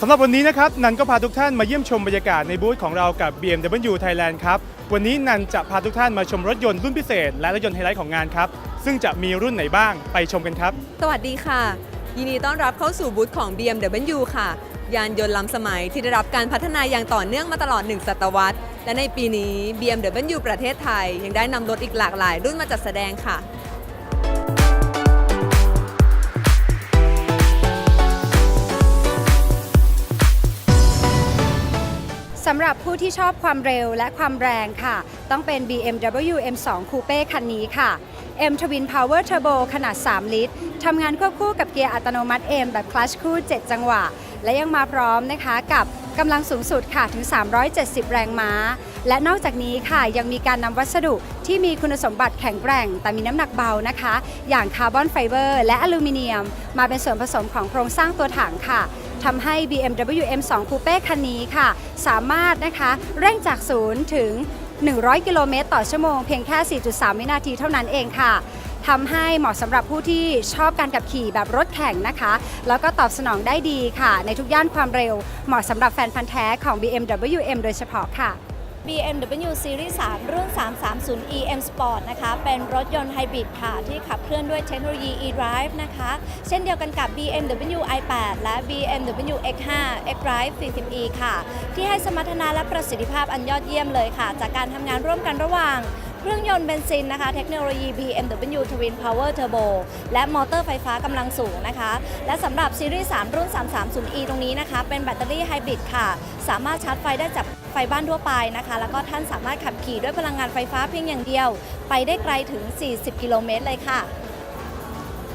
สำหรับวันนี้นะครับนันก็พาทุกท่านมาเยี่ยมชมบรรยากาศในบูธของเรากับ BMW Thailand ครับวันนี้นันจะพาทุกท่านมาชมรถยนต์รุ่นพิเศษ และรถยนต์ไฮไลท์ของงานครับซึ่งจะมีรุ่นไหนบ้างไปชมกันครับ สวัสดีค่ะ ยินดีต้อนรับเข้าสู่บูธของ BMW ค่ะ ยานยนต์ล้ำสมัยที่ได้รับการพัฒนาอย่างต่อเนื่องมาตลอด 1 ศตวรรษ และในปีนี้ BMW ประเทศไทย ยังได้นำรถอีกหลากหลาย รุ่นมาจัดแสดงค่ะ สำหรับผู้ที่ชอบความเร็วและความแรงค่ะ ต้องเป็น BMW M2 Coupe คันนี้ค่ะ M Twin Power Turbo ขนาด 3 ลิตรทำงานควบคู่กับเกียร์อัตโนมัติ M แบบคลัชคู่ 7 จังหวะ และยังมาพร้อมนะคะกับกำลังสูงสุดค่ะถึง 370 แรงม้า และนอกจากนี้ค่ะยังมีการนำวัสดุที่มีคุณสมบัติแข็งแกร่ง แต่มีน้ำหนักเบานะคะ อย่างคาร์บอนไฟเบอร์และอลูมิเนียม มาเป็นส่วนผสมของโครงสร้างตัวถังค่ะ ทำให้ BMW M2 Coupe คันนี้ค่ะ สามารถนะคะเร่งจากศูนย์ถึง 100 กิโลเมตรต่อชั่วโมงเพียงแค่ 4.3 วินาทีเท่านั้นเองค่ะทำให้เหมาะสำหรับผู้ที่ชอบการขับขี่แบบรถแข่งนะคะ แล้วก็ตอบสนองได้ดีค่ะ ในทุกย่านความเร็ว เหมาะสำหรับแฟนพันธ์แท้ของ BMW M โดยเฉพาะค่ะ BMW Series 3 รุ่น 330 EM Sport นะคะ เป็นรถยนต์ไฮบริดค่ะ ที่ขับเคลื่อนด้วยเทคโนโลยี eDrive นะคะ เช่นเดียวกันกับ BMW i8 และ BMW X5 xDrive 40e ค่ะ ที่ให้สมรรถนะและประสิทธิภาพอันยอดเยี่ยมเลยค่ะ จากการทำงานร่วมกันระหว่าง เครื่องยนต์เบนซินนะคะ เทคโนโลยี BMW Twin Power Turbo และมอเตอร์ไฟฟ้ากำลังสูงนะคะ และสำหรับซีรีส์ 3 รุ่น 330e ตรงนี้นะคะ เป็นแบตเตอรี่ไฮบริดค่ะ สามารถชาร์จไฟได้จากไฟบ้านทั่วไปนะคะ แล้วก็ท่านสามารถขับขี่ด้วยพลังงานไฟฟ้าเพียงอย่างเดียว ไปได้ไกลถึง 40 กิโลเมตรเลยค่ะ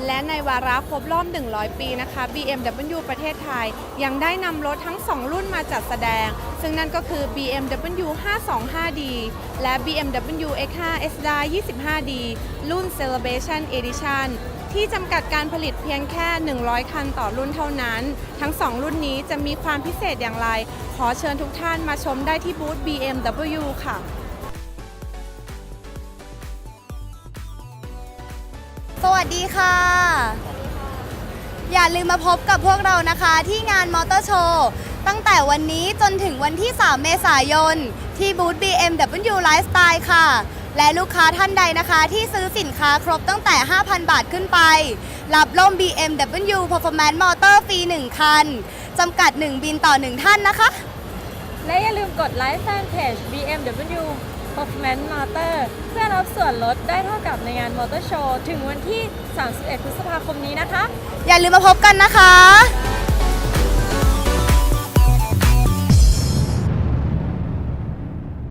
และในวาระครบรอบ 100 ปีนะคะ BMW ประเทศไทย ยังได้นำรถทั้ง 2 รุ่นมาจัดแสดง ซึ่งนั่นก็คือ BMW 525D และ BMW X5 S Drive 25D รุ่น Celebration Edition ที่จำกัดการผลิตเพียงแค่ 100 คันต่อรุ่นเท่านั้น ทั้ง 2 รุ่นนี้จะมีความพิเศษอย่างไร ขอเชิญทุกท่านมาชมได้ที่บูธ BMW ค่ะ สวัสดีค่ะ อย่าลืมมาพบกับพวกเรานะคะ ที่งานมอเตอร์โชว์ตั้งแต่วันนี้จนถึงวันที่ 3 เมษายน ที่บูธ BMW Lifestyle ค่ะ และลูกค้าท่านใดนะคะที่ซื้อสินค้าครบตั้งแต่ 5,000 บาทขึ้นไป รับร่ม BMW Performance Motor ฟรี 1 คัน จำกัด 1 บินต่อ 1 ท่านนะคะ และอย่าลืมกดไลค์แฟนเพจ BMW Performance Motor เพื่อรับส่วนลดได้เท่ากับในงานมอเตอร์โชว์ถึงวันที่ 31 พฤษภาคมนี้นะคะ อย่าลืมมาพบกันนะคะ